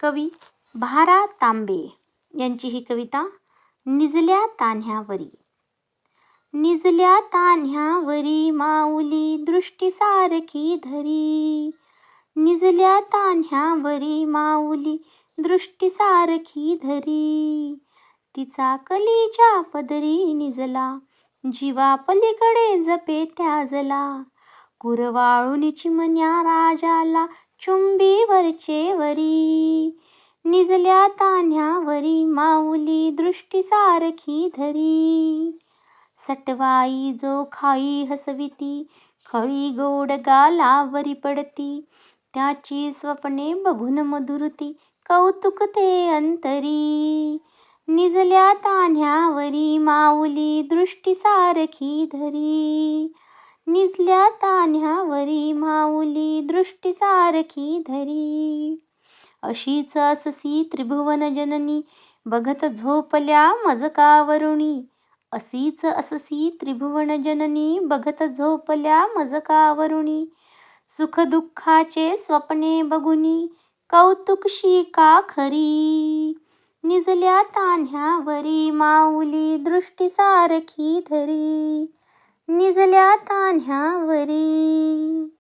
कवी भारा तांबे यांची ही कविता निजल्या तान्ह्यावरी. निजल्या तान्ह्यावरी माऊली दृष्टी सारखी धरी. निजल्या तान्ह्यावरी माऊली दृष्टी सारखी धरी. तिचा कलीच्या पदरी निजला जीवा पलीकडे जपे त्याजला. कुरवाळून चिमण्या राजाला चुंबीवरचे वरी निजल्या तान्ह्यावरी माऊली दृष्टी सारखी धरी. सटवाई जो खाई हसविती खळी गोड गालावरी पडती. त्याची स्वप्ने बघून मधुरती कौतुक ते अंतरी. निजल्या तान्ह्यावरी माऊली दृष्टी सारखी धरी. निजल्या तान्ह्यावरी माऊली दृष्टी सारखी धरी. अशीच अससी त्रिभुवन जननी बघत झोपल्या मजकावरुणी. असीच अससी त्रिभुवन जननी बघत झोपल्या मजकावरुणी. सुखदुःखाचे स्वप्ने बघुनी कौतुकशी का खरी. निजल्या तान्ह्यावरी माऊली दृष्टी सारखी धरी. निजल्या तान्ह्यावरी.